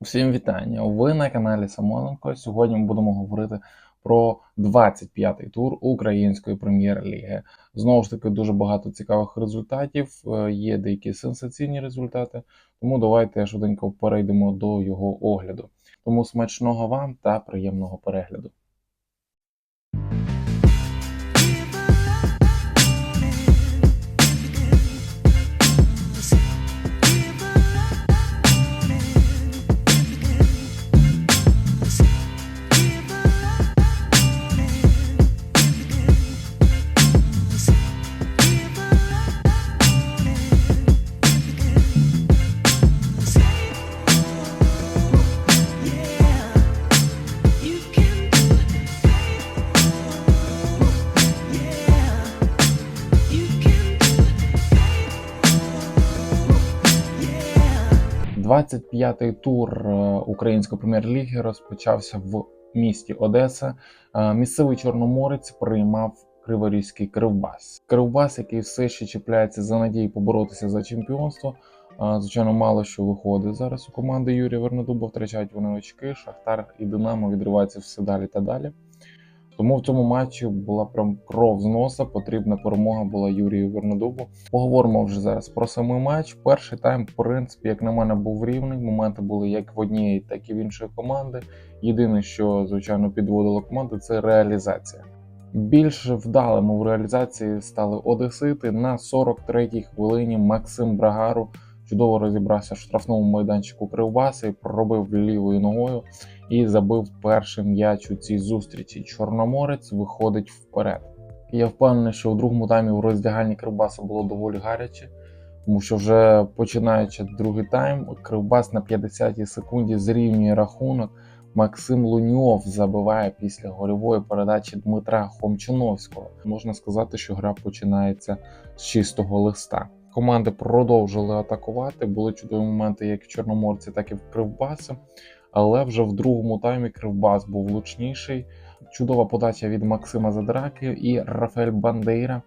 Всім вітання! Ви на каналі Самоленко. Сьогодні ми будемо говорити про 25-й тур Української прем'єр-ліги. Знову ж таки, дуже багато цікавих результатів. е, Є деякі сенсаційні результати. Тому давайте швиденько перейдемо до його огляду. Тому смачного вам та приємного перегляду. 25-й тур е, Української прем'єр-ліги розпочався в місті Одеса. Е, Місцевий чорноморець приймав Криворізький Кривбас. Кривбас, який все ще чіпляється за надії поборотися за чемпіонство. Е, Звичайно, мало що виходить зараз у команди Юрія Вернедуба. Втрачають вони очки. Шахтар і Динамо відриваються все далі та далі. Тому в цьому матчі була прям кров з носа. Потрібна перемога була Юрію Вернедубу. Поговоримо вже зараз про самий матч. Перший тайм, в принципі, як на мене, був рівний. Моменти були як в однієї, так і в іншої команди. Єдине, що звичайно підводило команду, це реалізація. Більш вдалими в реалізації стали Одесити на 43-й хвилині. Максим Брагару чудово розібрався в штрафному майданчику Кривбаса і пробив лівою ногою і забив перший м'яч у цій зустрічі. Чорноморець виходить вперед. Я впевнений, що в другому таймі в роздягальні Кривбаса було доволі гаряче, тому що вже починаючи другий тайм, Кривбас на 50-й секунді зрівнює рахунок. Максим Луньов забиває після гольової передачі Дмитра Хомчиновського. Можна сказати, що гра починається з чистого листа. Команди продовжили атакувати. Були чудові моменти як в Чорноморці, так і в Кривбасі. Але вже в другому таймі Кривбас був влучніший. Чудова подача від Максима Задраки і Рафаель Бандейра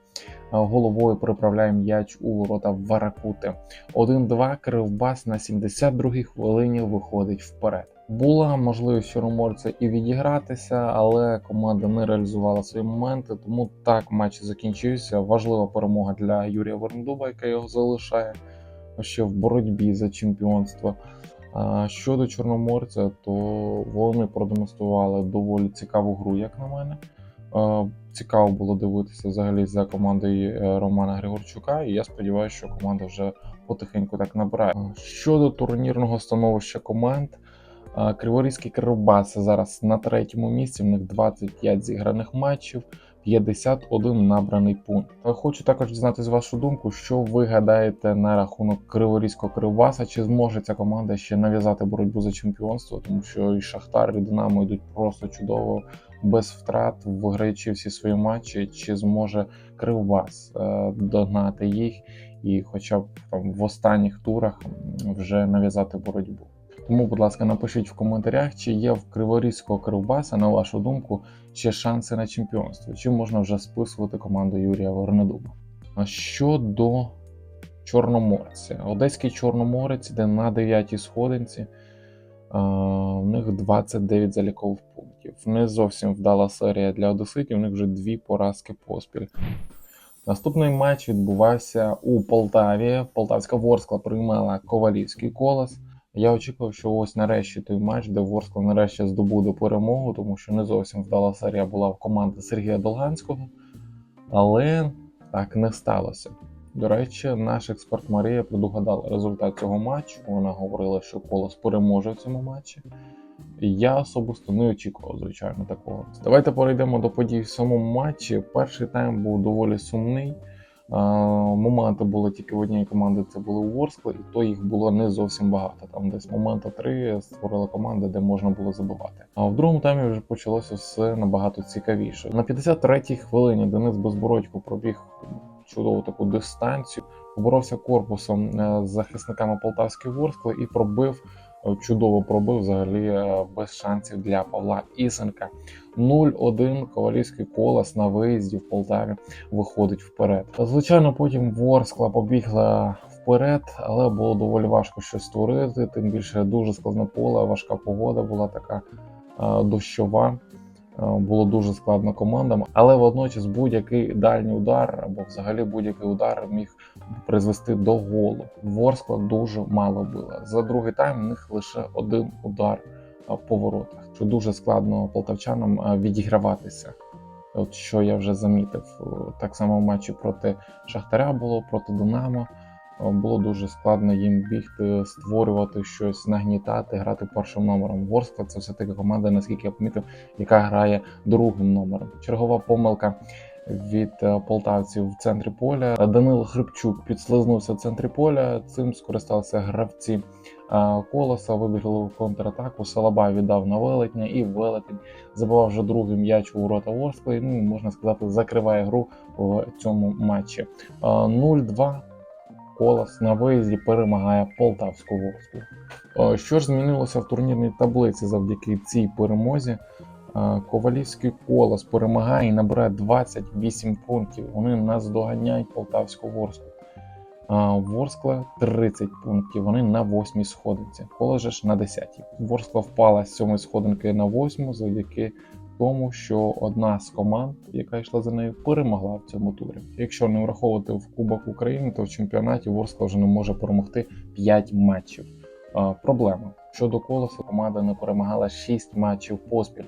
головою приправляє м'яч у ворота Варакути. 1-2 Кривбас на 72-й хвилині виходить вперед. Була можливість чорноморця і відігратися, але команда не реалізувала свої моменти. Тому так матч закінчився. Важлива перемога для Юрія Верндуба, яка його залишає ще в боротьбі за чемпіонство. Щодо Чорноморця, то вони продемонстрували доволі цікаву гру, як на мене. Цікаво було дивитися взагалі за командою е, Романа Григорчука, і я сподіваюся, що команда вже потихеньку так набирає. Щодо турнірного становища команд, е, Криворізький Кривбас зараз на третьому місці. В них 25 зіграних матчів. 51 набраний пункт. Е, Хочу також дізнатися вашу думку, що ви гадаєте на рахунок Криворізького Кривбаса, чи зможе ця команда ще нав'язати боротьбу за чемпіонство, тому що і Шахтар, і Динамо йдуть просто чудово, без втрат, виграючи всі свої матчі, чи зможе Кривбас е, догнати їх і, хоча б там в останніх турах вже нав'язати боротьбу. Тому, будь ласка, напишіть в коментарях, чи є в Криворізького Кривбаса, на вашу думку, ще шанси на чемпіонство, чи можна вже списувати команду Юрія Вернедуба. А щодо Чорноморця, Одеський Чорноморець йде на 9-й сходинці. У них 29 залікових пунктів. Не зовсім вдала серія для Одеситів, у них вже дві поразки поспіль. Наступний матч відбувався у Полтаві. Полтавська Ворскла приймала Ковалівський колос. Я очікував, що ось нарешті той матч, де Ворскла нарешті здобуде перемогу, тому що не зовсім вдала серія була в команди Сергія Долганського. Але так не сталося. До речі, наш експерт Марія предугадала результат цього матчу. Вона говорила, що колос переможе в цьому матчі. Я особисто не очікував, звичайно, такого. Давайте перейдемо до подій в самому матчі. Перший тайм був доволі сумний. Моменти були тільки в одній команді, це були у Ворскли, і то їх було не зовсім багато. Там десь момента три створила команда, де можна було забивати. А в другому таймі вже почалося все набагато цікавіше. На 53-й хвилині Денис Безбородько пробіг чудову таку дистанцію, поборовся корпусом е, з захисниками Полтавської Ворскли і пробив. Чудово пробив взагалі е, без шансів для Павла Ісенка. 0-1 Ковалівський колос на виїзді в Полтаві виходить вперед. Звичайно, потім Ворскла побігла вперед, але було доволі важко щось створити. Тим більше дуже складне поле, важка погода була така е, дощова. Е, Було дуже складно командам, але водночас будь-який дальній удар або взагалі будь-який удар міг призвести до голу. Ворскла дуже мало била. За другий тайм у них лише один удар е, по воротах, що дуже складно полтавчанам е, відіграватися. От що я вже замітив, так само в матчі проти Шахтаря було, проти Динамо. Е, Було дуже складно їм бігти, створювати щось, нагнітати, грати першим номером. Ворскла це все таки команда, наскільки я помітив, яка грає другим номером. Чергова помилка від е, полтавців в центрі поля. Данило Хрипчук підслизнувся в центрі поля. Цим скористалися гравці е, колоса, вибігли в контратаку. Салабай віддав на велетня, і велетень забивав вже другий м'яч у ворота Ворскли. Ну можна сказати, закриває гру в цьому матчі. Е, 0-2 Колос на виїзді перемагає полтавську Ворсклу. Е, Що ж змінилося в турнірній таблиці завдяки цій перемозі? Е, Ковалівський колос перемагає і набирає 28 пунктів. Вони наздоганяють полтавську Ворсклу. Е, Ворскла 30 пунктів. Вони на восьмій сходинці. Колос ж на 10. Ворскла впала з сьомої сходинки на восьму завдяки тому, що одна з команд, яка йшла за нею, перемогла в цьому турі. Якщо не враховувати в Кубок України, то в чемпіонаті Ворскла вже не може перемогти 5 матчів. Проблема щодо колоса, команда не перемагала 6 матчів поспіль.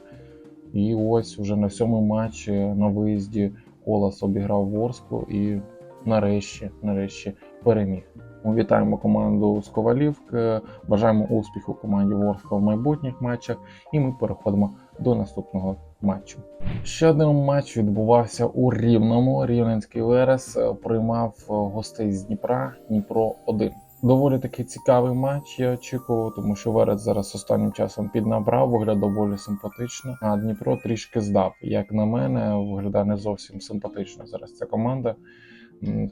І ось уже на сьомому матчі на виїзді Колос обіграв Ворсклу і нарешті, нарешті переміг. Ми вітаємо команду з Ковалівки, бажаємо успіху команді Ворскла в майбутніх матчах, і ми переходимо до наступного матчу. Ще один матч відбувався у Рівному. Рівненський Верес е, приймав е, гостей з Дніпра Дніпро 1 Доволі таки цікавий матч. Я очікував, тому що Верес зараз останнім часом піднабрав, виглядав доволі симпатично. А Дніпро трішки здав. Як на мене, виглядає не зовсім симпатично зараз ця команда.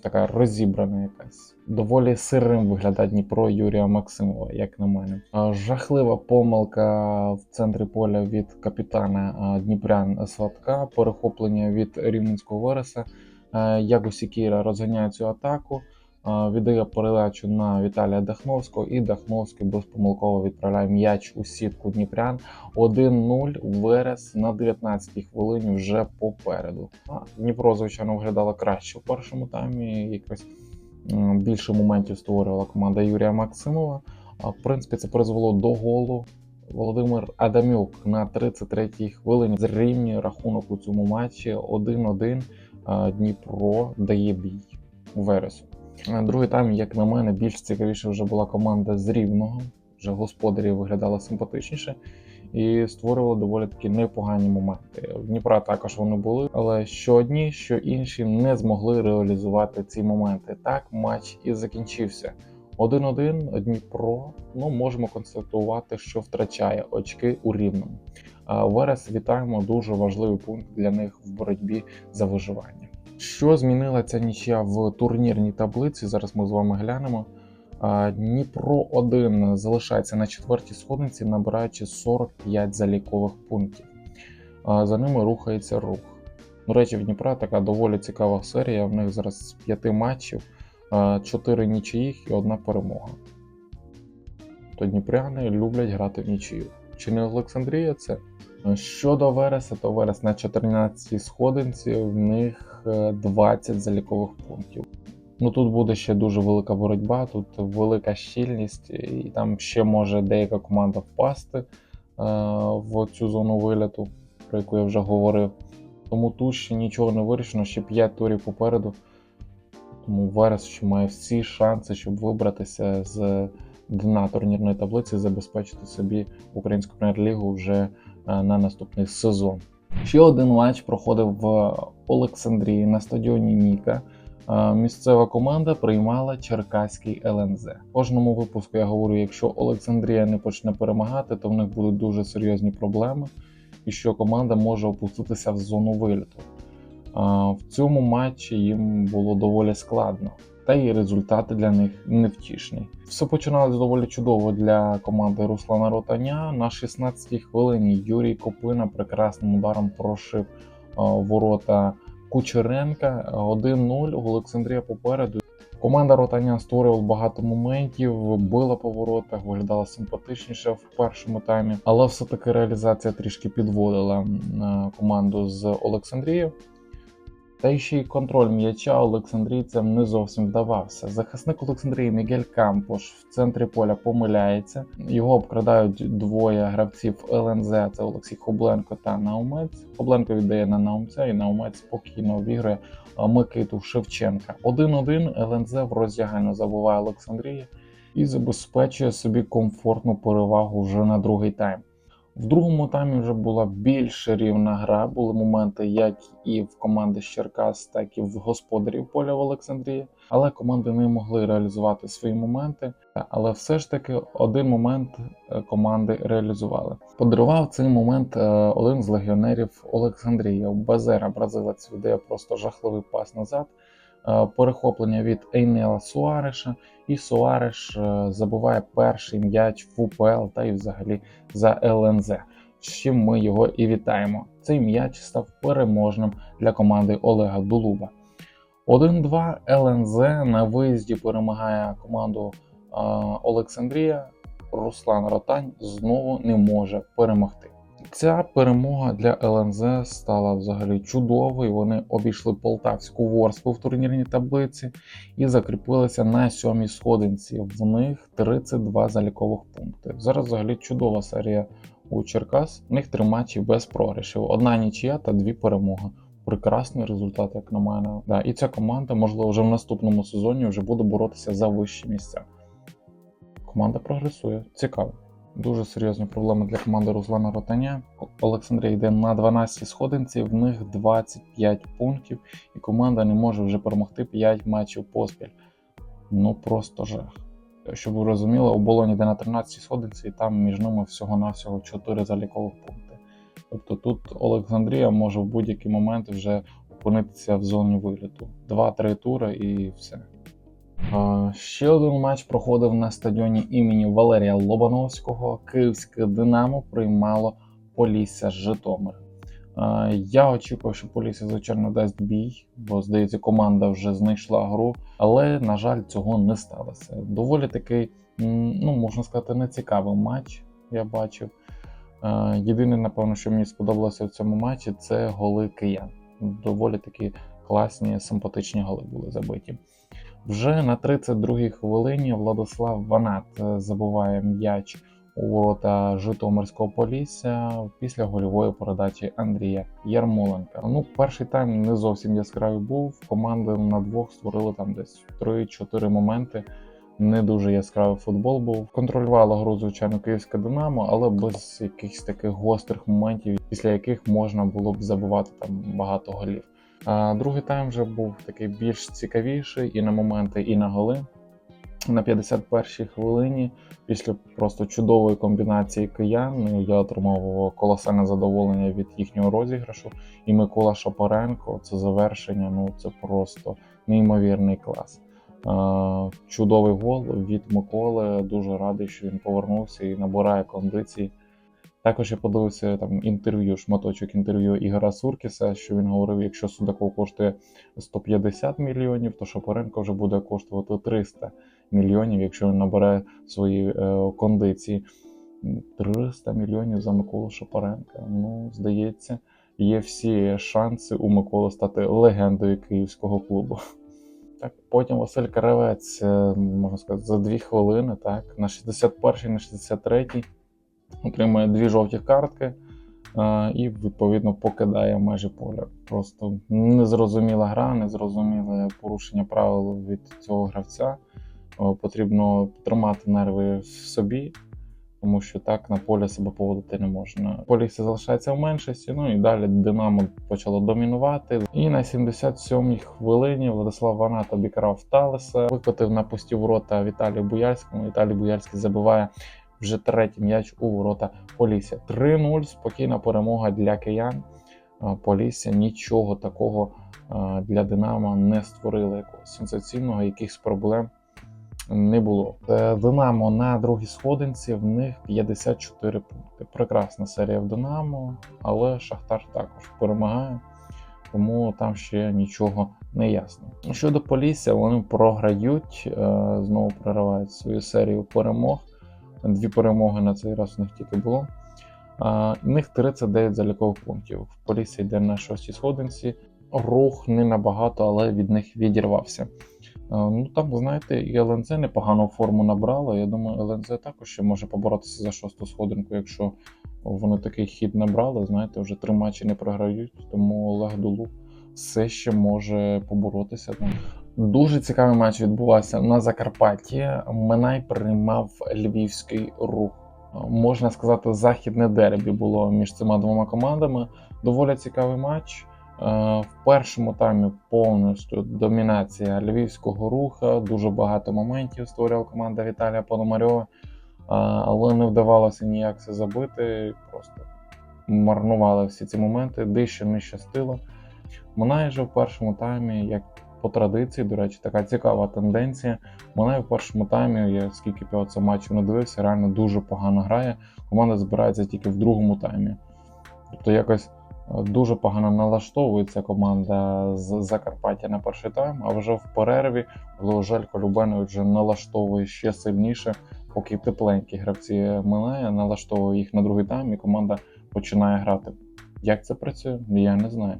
Така розібрана якась. Доволі сирим виглядає Дніпро Юрія Максимова, як на мене. Жахлива помилка в центрі поля від капітана Дніпрян Сладка, перехоплення від Рівненського Вереса. Е, Яго Сікіра розганяє цю атаку, віддає передачу на Віталія Дахновського, і Дахновський безпомилково відправляє м'яч у сітку Дніпрян. 1-0 Верес на 19-й хвилині вже попереду. Дніпро, звичайно, виглядало краще в першому таймі. Якось більше моментів створювала команда Юрія Максимова. В принципі, це призвело до голу. Володимир Адамюк на 33-й хвилині зрівнює рахунок у цьому матчі 1-1. Дніпро дає бій Вересу. А Другий тайм, як на мене, більш цікавіше вже була команда з Рівного. Вже господарі виглядали симпатичніше і створювали доволі такі непогані моменти. В Дніпра також вони були, але що одні, що інші не змогли реалізувати ці моменти. Так матч і закінчився. 1-1 Дніпро. Ну можемо констатувати, що втрачає очки у рівному. Верес вітаємо дуже важливий пункт для них в боротьбі за виживання. Що змінила ця нічия в турнірній таблиці? Зараз ми з вами глянемо. Дніпро 1 залишається на четвертій сходинці, набираючи 45 залікових пунктів. За ними рухається рух. До речі, в Дніпра така доволі цікава серія. В них зараз 5 матчів 4 нічиїх і одна перемога. То дніпряни люблять грати в нічию. Чи не Олександрія це? Щодо Вереса, то Верес на 14-й сходинці, в них 20 залікових пунктів. Ну тут буде ще дуже велика боротьба, тут велика щільність, і там ще може деяка команда впасти е, в цю зону виліту, про яку я вже говорив. Тому тут ще нічого не вирішено, ще 5 турів попереду. Тому Верес ще має всі шанси, щоб вибратися з дна турнірної таблиці і забезпечити собі українську прем'єр-лігу вже е, на наступний сезон. Ще один матч проходив в Олександрії на стадіоні Ніка. Е, Місцева команда приймала Черкаський ЛНЗ. В кожному випуску я говорю, якщо Олександрія не почне перемагати, то в них будуть дуже серйозні проблеми, і що команда може опуститися в зону виліту. В цьому матчі їм було доволі складно, та й результати для них невтішні. Все починалось доволі чудово для команди Руслана Ротаня. На 16-й хвилині Юрій Копина прекрасним ударом прошив а, ворота Кучеренка 1-0. Олександрія попереду. Команда Ротаня створювала багато моментів, била по воротах, виглядала симпатичніше в першому таймі, але все-таки реалізація трішки підводила е, команду з Олександрії. Та ще й контроль м'яча олександрійцям не зовсім вдавався. Захисник Олександрії Мігель Кампош в центрі поля помиляється. Його обкрадають двоє гравців ЛНЗ. Це Олексій Хобленко та Наумець. Хобленко віддає на Наумця, і Наумець спокійно обігрує Микиту Шевченка. 1-1 ЛНЗ в роздягально забуває Олександрія і забезпечує собі комфортну перевагу вже на другий тайм. В другому таймі вже була більш рівна гра. Були моменти як і в команди з Черкас, так і в господарів поля в Олександрії. Але команди не могли реалізувати свої моменти. Але все ж таки один момент е, команди реалізували. Подарував цей момент е, один з легіонерів Олександрії. Базера бразилець віддає просто жахливий пас назад. Е, Перехоплення від Ейнела Суареша, і Суареш е, забуває перший м'яч в УПЛ та й взагалі за ЛНЗ. З чим ми його і вітаємо. Цей м'яч став переможним для команди Олега Дулуба. 1-2 ЛНЗ на виїзді перемагає команду е, Олександрія. Руслан Ротань знову не може перемогти. Ця перемога для ЛНЗ стала взагалі чудовою. Вони обійшли полтавську ворску в турнірній таблиці і закріпилися на сьомій сходинці. В них 32 залікових пункти. Зараз взагалі чудова серія у Черкас. У них три матчі без програшів. Одна нічия та дві перемоги. Прекрасний результат, як на мене. Да, і ця команда, можливо, вже в наступному сезоні вже буде боротися за вищі місця. Команда прогресує. Цікаво. Дуже серйозні проблеми для команди Руслана Ротаня. Олександрія йде на 12 сходинці, в них 25 пунктів, і команда не може вже перемогти 5 матчів поспіль. Ну просто жах. Щоб ви розуміли, оболонь йде на 13 сходинці, і там між ними всього-навсього 4 залікових пункти. Тобто тут Олександрія може в будь-який момент вже опинитися в зоні виліту. 2-3 тури і все. Ще один матч проходив на стадіоні імені Валерія Лобановського. Київське Динамо приймало Полісся Житомир. Я очікував, що Полісся, звичайно, дасть бій, бо здається, команда вже знайшла гру, але на жаль, цього не сталося. Доволі такий, ну можна сказати, нецікавий матч. Я бачив. Єдине, напевно, що мені сподобалося в цьому матчі, це голи киян. Доволі такі класні, симпатичні голи були забиті. Вже на 32-й хвилині Владислав Ванат е, забуває м'яч у ворота Житомирського Полісся після гольової передачі Андрія Ярмоленка. Ну, перший тайм не зовсім яскравий був. Команди на двох створили там десь 3-4 моменти. Не дуже яскравий футбол був. Контролювала гру, звичайно, київське Динамо, але без якихось таких гострих моментів, після яких можна було б забивати там багато голів. Другий тайм вже був такий більш цікавіший і на моменти, і на голи. На 51-й хвилині, після просто чудової комбінації киян, я отримав колосальне задоволення від їхнього розіграшу. І Микола Шапаренко це завершення. Ну це просто неймовірний клас. Чудовий гол від Миколи. Дуже радий, що він повернувся і набирає кондиції. Також я подивився там інтерв'ю, шматочок інтерв'ю Ігора Суркіса, що він говорив, якщо Судаков коштує 150 мільйонів, то Шапаренко вже буде коштувати 300 мільйонів, якщо він набере свої е, кондиції. 300 мільйонів за Миколу Шапаренка. Ну, здається, є всі шанси у Миколи стати легендою київського клубу. Так, потім Василь Каравець, е, можна сказати, за дві хвилини, так, на 61-й, на 63-й отримує дві жовті картки а, і відповідно покидає межі поля. Просто незрозуміла гра, незрозуміле порушення правил від цього гравця. Потрібно тримати нерви в собі, тому що так на полі себе поводити не можна. Полісся залишається в меншості. Ну і далі Динамо почало домінувати. І на 77-й хвилині Владислав Ванат обікрав Талеса, викотив на пусті ворота Віталію Буяльському. Віталій Буяльський забиває вже третій м'яч у ворота Полісся. 3-0, спокійна перемога для киян. Полісся нічого такого для Динамо не створили, якогось сенсаційного, якихось проблем не було. Е, Динамо на другій сходинці, в них 54 пункти. Прекрасна серія в Динамо, але Шахтар також перемагає. тому там ще нічого не ясно. Щодо Полісся, вони програють, е, знову проривають свою серію перемог. Дві перемоги на цей раз у них тільки було. У них 39 залікових пунктів. Полісся йде на шостій сходинці. Рух не набагато, але від них відірвався. Ну там, знаєте, і ЛНЗ непогану форму набрало. Я думаю, ЛНЗ також ще може поборотися за шосту сходинку, якщо вони такий хід набрали. Знаєте, вже три матчі не програють, тому Олег Дулу все ще може поборотися. Дуже цікавий матч відбувався на Закарпатті. Минай приймав львівський рух. Можна сказати, західне дербі було між цими двома командами. Доволі цікавий матч. Е, В першому таймі повністю домінація львівського руха. Дуже багато моментів створювала команда Віталія Пономарьова, Е, але не вдавалося ніяк це забити. Просто марнували всі ці моменти, дещо не щастило. Минає же в першому таймі, як по традиції, до речі, така цікава тенденція. Минає в першому таймі, я скільки б я це матчів не дивився, реально дуже погано грає. Команда збирається тільки в другому таймі. Тобто якось е, дуже погано налаштовується команда з Закарпаття на перший тайм, а вже в перерві Желько Любенович вже налаштовує ще сильніше, поки тепленькі гравці минає, налаштовує їх на другий тайм, і команда починає грати. Як це працює, я не знаю.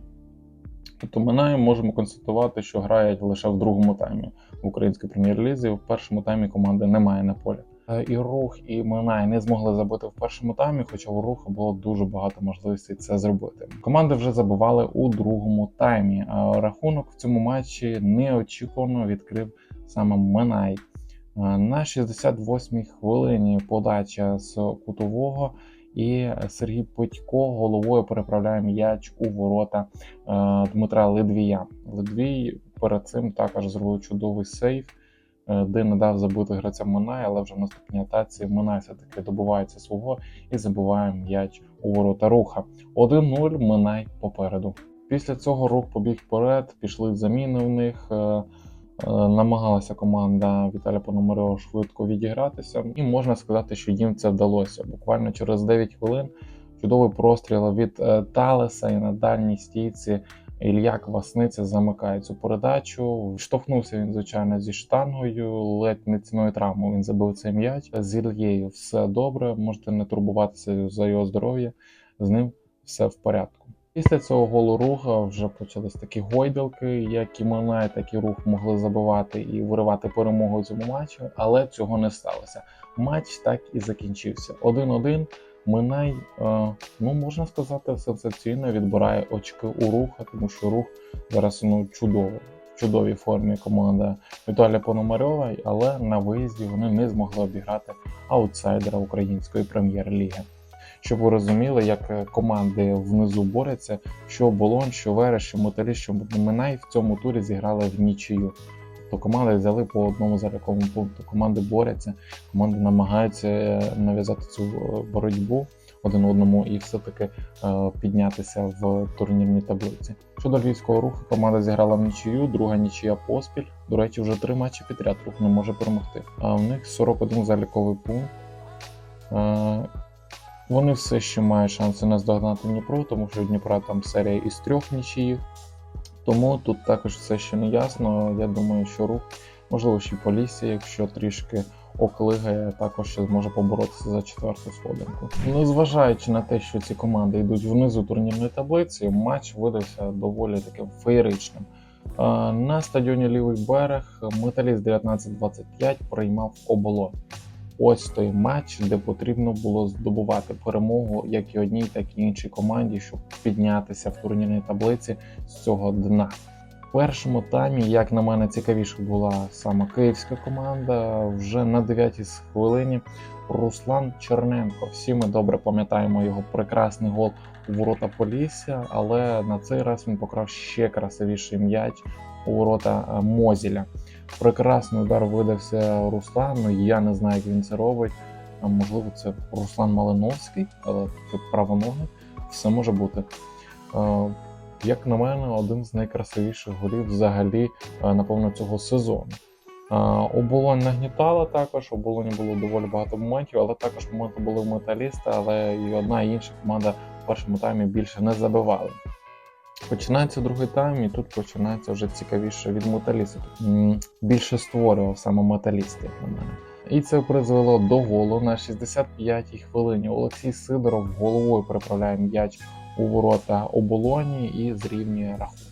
Тобто Минає можемо констатувати, що грають лише в другому таймі в українській прем'єр-лізі. В першому таймі команди немає на полі. Е, І рух, і Минай не змогли забити в першому таймі, хоча у руху було дуже багато можливостей це зробити. Команди вже забивали у другому таймі. А рахунок в цьому матчі неочікувано відкрив саме Минай. Е, На 68-й хвилині подача з кутового, і Сергій Петько головою переправляє м'яч у ворота е, Дмитра Ледвія. Ледвій перед цим також зробив чудовий сейф, е, де не дав забити гравця Минай, але вже в наступній атаці Минай все-таки добувається свого і забиває м'яч у ворота руха. 1-0 Минай попереду. Після цього рух побіг вперед, пішли заміни в них. Е, Намагалася команда Віталія Пономарьова швидко відігратися, і можна сказати, що їм це вдалося. Буквально через 9 хвилин чудовий простріл від е, Талеса і на дальній стійці Ілля Квасниця замикає цю передачу. Штовхнувся він, звичайно, зі штангою, ледь не ціною травмою він забив цей м'яч. З Ільєю все добре, можете не турбуватися за його здоров'я, з ним все в порядку. Після цього голу руха вже почались такі гойдалки, як і Минай, так і рух могли забивати і виривати перемогу цьому матчі, але цього не сталося. Матч так і закінчився. 1-1. Минай, е, ну можна сказати, сенсаційно відбирає очки у руха, тому що рух зараз ну чудово. В чудовій формі команда Віталія Пономарьова, але на виїзді вони не змогли обіграти аутсайдера української прем'єр-ліги. Щоб ви розуміли, як е, команди внизу борються, що Оболонь, що Верес, що Металіст, що Минай в цьому турі зіграли в нічию. То команди взяли по одному заліковому пункту. Команди борються, команди намагаються е, нав'язати цю е, боротьбу один одному і все-таки піднятися в турнірній таблиці. Щодо львівського руху, команда зіграла в нічию, друга нічия поспіль. До речі, вже три матчі підряд рух не може перемогти. А в них 41 заліковий пункт. Вони все ще мають шанси наздогнати Дніпро, тому що Дніпра там серія із трьох нічиїв. Тому тут також все ще не ясно. Я думаю, що рух, можливо, ще Полісся, якщо трішки оклигає, також ще зможе поборотися за четверту сходинку. Незважаючи на те, що ці команди йдуть внизу турнірної таблиці, матч видався доволі таким феєричним. На стадіоні Лівий берег Металіст 19-25 приймав оболонь. Ось той матч, де потрібно було здобувати перемогу як і одній, так і іншій команді, щоб піднятися в турнірній таблиці з цього дна. В першому таймі, як на мене, цікавіше була саме київська команда. Вже на 9-й хвилині Руслан Черненко. Всі ми добре пам'ятаємо його прекрасний гол у ворота Полісся, але на цей раз він покрав ще красивіший м'яч у ворота е, Мозіля. Прекрасний удар видався Руслану. Я не знаю, як він це робить. Можливо, це Руслан Малиновський, але правоногий. Все може бути. Як на мене, один з найкрасивіших голів взагалі, напевно, цього сезону. Оболонь нагнітала також, оболоні було доволі багато моментів, але також моменти були в металіста, але і одна і інша команда в першому таймі більше не забивали. Починається другий тайм, і тут починається вже цікавіше від металістів. Більше створював саме металіст, на мене. І це призвело до голу на 65-й хвилині. Олексій Сидоров головою переправляє м'яч у ворота оболоні і зрівнює рахунок.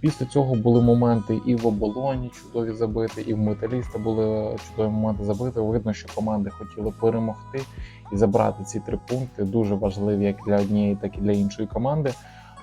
Після цього були моменти і в оболоні чудові забити, і в металіста були чудові моменти забити. Видно, що команди хотіли перемогти і забрати ці три пункти. Дуже важливі як для однієї, так і для іншої команди.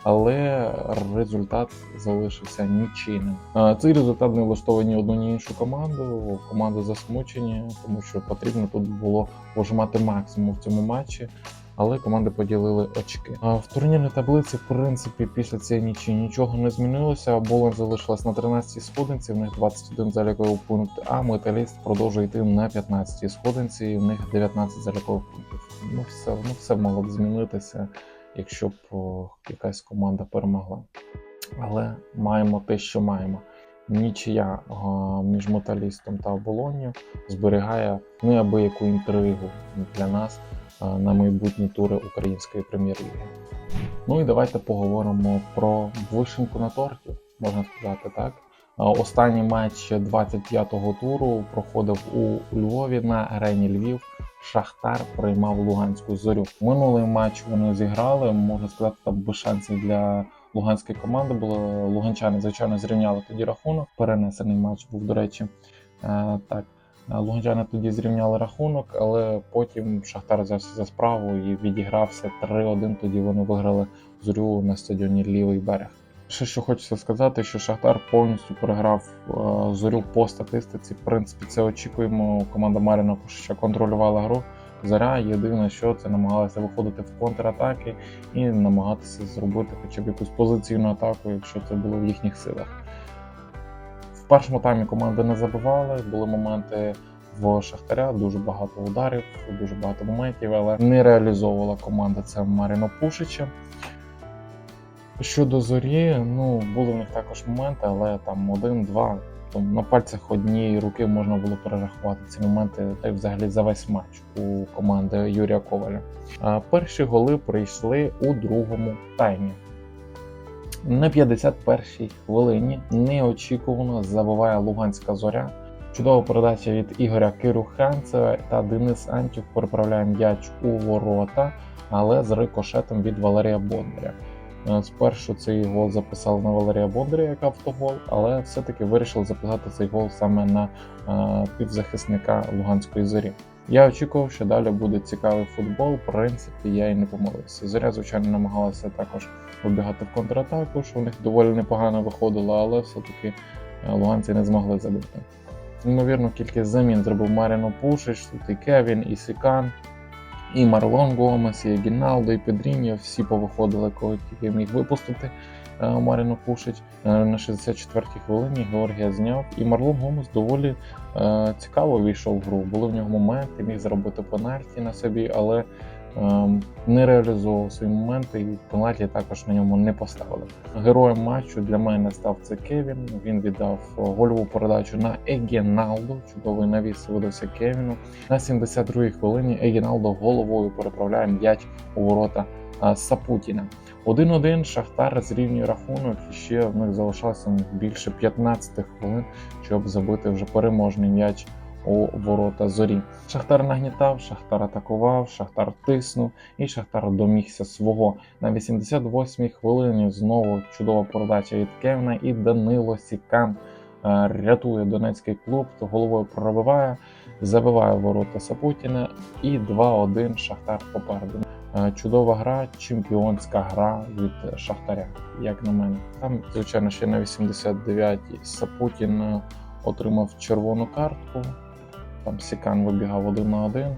Але результат залишився нічийним. Цей результат не влаштовує ні одну, ні іншу команду. Команди засмучені, тому що потрібно тут було вжимати максимум в цьому матчі. Але команди поділили очки. А в турнірній таблиці, в принципі, після цієї нічі нічого не змінилося. Болон залишилась на 13-й сходинці, в них 21 заліковий пункт, а металіст продовжує йти на 15-й сходинці, в них 19 залікових пунктів. Ну все, ну все могло б змінитися, якщо б якась команда перемогла. Але маємо те, що маємо. Нічия між металістом та оболонню зберігає неабияку інтригу для нас на майбутні тури української прем'єр-ліги. Ну і давайте поговоримо про вишенку на торті, можна сказати так. Останній матч 25-го туру проходив у Львові на арені Львів. Шахтар приймав Луганську зорю. Минулий матч вони зіграли. Можна сказати, там без шансів для луганської команди було. Луганчани, звичайно, зрівняли тоді рахунок. Перенесений матч був, до речі. Е, так. Е, Луганчани тоді зрівняли рахунок, але потім Шахтар взявся за справу і відігрався 3-1. Тоді вони виграли зорю на стадіоні Лівий берег. Ще що хочеться сказати, що Шахтар повністю переграв е, зорю по статистиці. В принципі, це очікуємо. Команда Маріна Пушича контролювала гру. Заря єдине, що це намагалася виходити в контратаки і намагатися зробити хоча б якусь позиційну атаку, якщо це було в їхніх силах. В першому таймі команди не забивали, були моменти в Шахтаря, дуже багато ударів, дуже багато моментів, але не реалізовувала команда це Маріно Пушича. Щодо зорі, ну були в них також моменти, але там один-два. На пальцях однієї руки можна було перерахувати ці моменти та й взагалі за весь матч у команди Юрія Коваля. А перші голи прийшли у другому таймі. На 51-й хвилині неочікувано забиває Луганська зоря. Чудова передача від Ігоря Кируханцева та Денис Антюх переправляє м'яч у ворота, але з рикошетом від Валерія Бондаря. Е, Спершу цей гол записали на Валерія Бондаря як автогол, але все-таки вирішили записати цей гол саме на е, півзахисника Луганської зорі. Я очікував, що далі буде цікавий футбол. В принципі, я і не помилився. Зоря, звичайно, намагалася також вибігати в контратаку, що в них доволі непогано виходило, але все-таки е, луганці не змогли забити. Ймовірно, кількість замін зробив Маріно Пушич, тут і Кевін, і Сікан, і Марлон Гомес, і Гіналдо, і Педріньо. Всі повиходили, коли тільки міг випустити е, Маріно Пушич. Е, На 64-й хвилині Георгія зняв, і Марлон Гомес доволі е, цікаво війшов в гру. Були в нього моменти, міг зробити пенальті на собі, але не реалізовував свої моменти, і пенальті також на ньому не поставили. Героєм матчу для мене став це Кевін. Він віддав е, гольову передачу на Егіналдо. Чудовий навіс видався Кевіну. На 72-й хвилині Егіналдо головою переправляє м'яч у ворота е, Сапутіна. 1-1 Шахтар зрівнює рахунок, і ще в них залишалося більше 15 хвилин, щоб забити вже переможний м'яч у ворота зорі. Шахтар нагнітав, Шахтар атакував, Шахтар тиснув, і Шахтар домігся свого. На 88-й хвилині знову чудова передача від Кевна і Данило Сікан е, рятує донецький клуб, то головою пробиває, забиває ворота Сапутіна і 2-1 Шахтар попереду. Е, Чудова гра, чемпіонська гра від Шахтаря, як на мене. Там, звичайно, ще на 89-й Сапутін е, отримав червону картку. Там Сікан вибігав один на один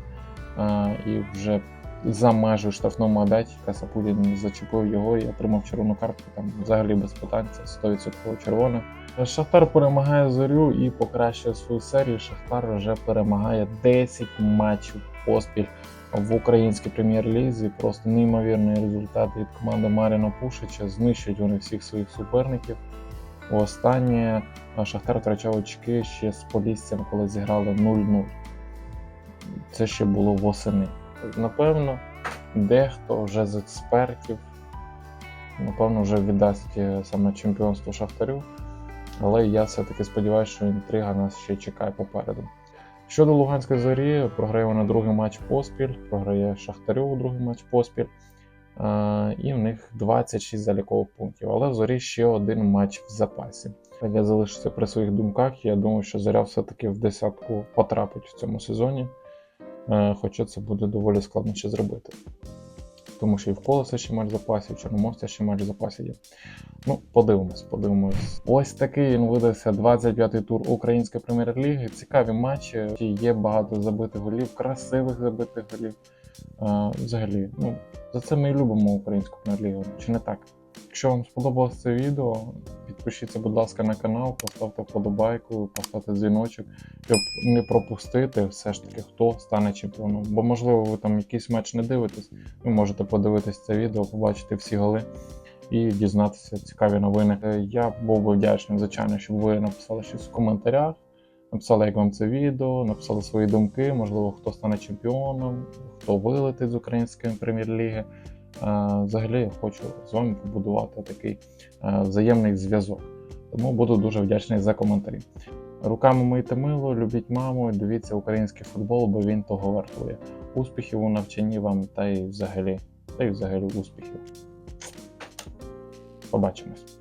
і вже за межою штрафного майданчика Сапутін зачепив його і отримав червону картку. Там взагалі без питань, це 100% червона. Шахтар перемагає зорю і покращує свою серію. Шахтар вже перемагає 10 матчів поспіль в українській прем'єр-лізі. Просто неймовірний результат від команди Маріна Пушича. Знищують вони всіх своїх суперників. Останнє Шахтар втрачав очки ще з Поліссям, коли зіграли 0-0. Це ще було восени. Напевно, дехто вже з експертів напевно, вже віддасть е, саме чемпіонство Шахтарю. Але я все-таки сподіваюся, що інтрига нас ще чекає попереду. Щодо Луганської зорі, програє вона другий матч поспіль, програє Шахтарю другий матч поспіль. Е, І в них 26 залікових пунктів. Але в зорі ще один матч в запасі. Я залишуся при своїх думках. Я думаю, що зоря все-таки в десятку потрапить в цьому сезоні. Е, Хоча це буде доволі складно ще зробити. Тому що і в колеса ще матч запасі, і в Чорноморця ще матч запасі є. Ну, подивимось, подивимось. Ось такий він видався 25-й тур Української прем'єр-ліги. Цікаві матчі. Є багато забитих голів, красивих забитих голів. Взагалі, ну, за це ми і любимо українську прем'єр-лігу, чи не так? Якщо вам сподобалось це відео, підпишіться, будь ласка, на канал, поставте вподобайку, поставте дзвіночок, щоб не пропустити все ж таки, хто стане чемпіоном. Бо, можливо, ви там якийсь матч не дивитесь, ви можете подивитись це відео, побачити всі голи і дізнатися цікаві новини. Е, Я був би вдячний, звичайно, щоб ви написали щось в коментарях, написали, як вам це відео, написали свої думки, можливо, хто стане чемпіоном, хто вилетить з української прем'єр-ліги. Е, Взагалі я хочу з вами побудувати такий е, взаємний зв'язок. Тому буду дуже вдячний за коментарі. Руками мийте мило, любіть маму, дивіться український футбол, бо він того вартує. Успіхів у навчанні вам та й взагалі, та й взагалі успіхів. Побачимось.